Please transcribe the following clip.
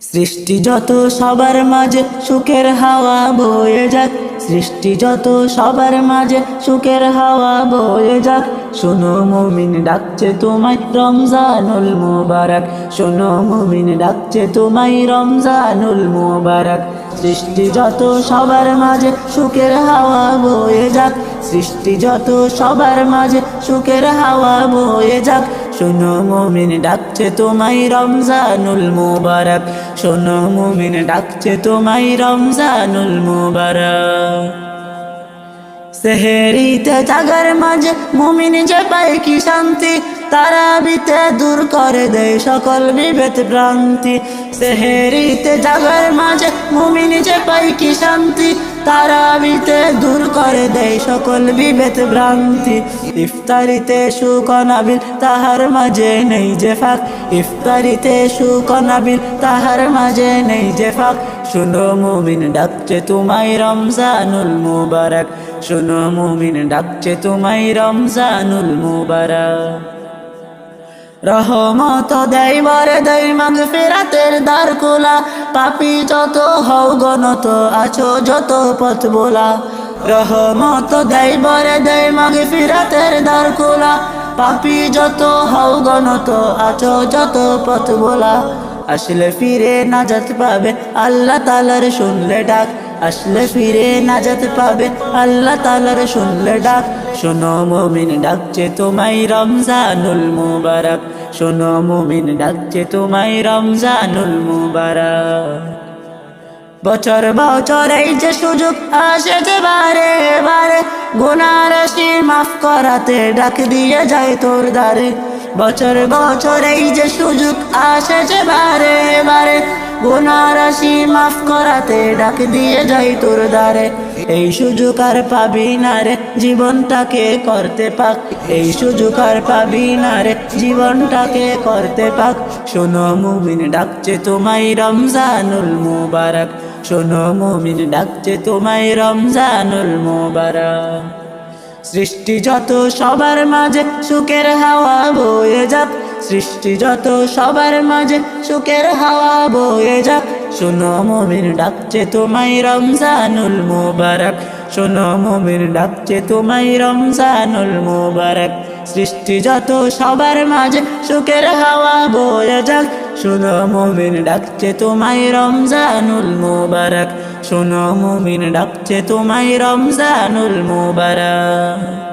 সৃষ্টি যত সবার মাঝে সুখের হাওয়া বয়ে যাক। সৃষ্টি যত সবার মাঝে সুখের হাওয়া বয়ে যাক। শোনো মুমিন ডাকছে তোমায় রমজানুল মুবারক। শোনো মুমিন ডাকছে তোমায় রমজানুল মুবারক। সৃষ্টি যত সবার মাঝে সুখের হাওয়া বয়ে যাক। সৃষ্টি যত সবার মাঝে সুখের হাওয়া বয়ে যাক। শোনো মুমিন, ডাকছে তোমায় রমজানুল মুবারক। শোনো মুমিন, ডাকছে তোমায় রমজানুল মুবারক। সেহেরিতে জাগার মাঝে মুমিন যে পায় কি শান্তি? তারা বিতে দূর করে দেয় সকল বিভেদ ভ্রান্তি। সেহেরিতে জাগার মাঝে মুমিন যে পায় কি শান্তি? তারা বিতে দূর করে দেয় সকল বিভেদ ভ্রান্তি। ইফতারিতে সুকনাবিল তাহার মাঝে নেই যে ফাঁক। ইফতারিতে সুকনাবিল তাহার মাঝে নেই যে ফাঁক। শুনো মুমিন, ডাকছে তোমায় রমজানুল মুবারক। শুনো মুমিন, ডাকছে তোমায় রমজানুল মুবারক। রহমত দেয় বরে দেয় মাগ ফেরাতের দ্বার খোলা। পাপি যত হও গণত আছো যত পথ বোলা। রহমত দেয় বরে দেয় মাগ ফেরাতের দ্বার খোলা। পাপি যত হও গণত আছো যত পথ বোলা। আসলে ফিরে না নাজাত পাবে আল্লাহ তালার শুনলে ডাক। আসলে ফিরে নাজাত পাবে। আল্লাহ তালার শুনলে ডাক। শোনো মুমিন ডাকছে তোমায় রমজানুল মুবারক। শোনো মুমিন ডাকছে তোমায় রমজানুল মুবারক। বছর বছর এই যে সুযোগ আসে যে বারে বারে। গুনার মাফ করাতে ডাক দিয়ে যায় তোর দ্বারে। বছর বছর এই যে সুযোগ আসে যে বারে বারে। গুনার মাফ করাতে ডাক দিয়ে যাই তোর দ্বারে। এই সুযোগ আর পাবি না রে, জীবনটাকে করতে পাক। এই সুযোগ আর পাবি না রে, জীবনটাকে করতে পাক। শোনো মুমিন ডাকছে তোমায় রমজানুল মুবারক। শোনো মুমিন ডাকছে তোমায় রমজানুল মুবারক। সৃষ্টি যত সবার মাঝে, সুখের হাওয়া বয়ে যাক। সৃষ্টি যত সবার মাঝে, সুখের হাওয়া বয়ে যাক। শোনো মমির ডাকছে তোমায় রমজানুল মুবারক। শোনো মমির ডাকছে তোমায় রমজানুল মুবারক। সৃষ্টি যত সবার মাঝে, সুখের হাওয়া বয়ে যাক। শোনো মমিন ডাকছে তোমায় রমজানুল মুবারক। শোনো মুমিন ডাকছে তোমায় রমজানুল মুবারক।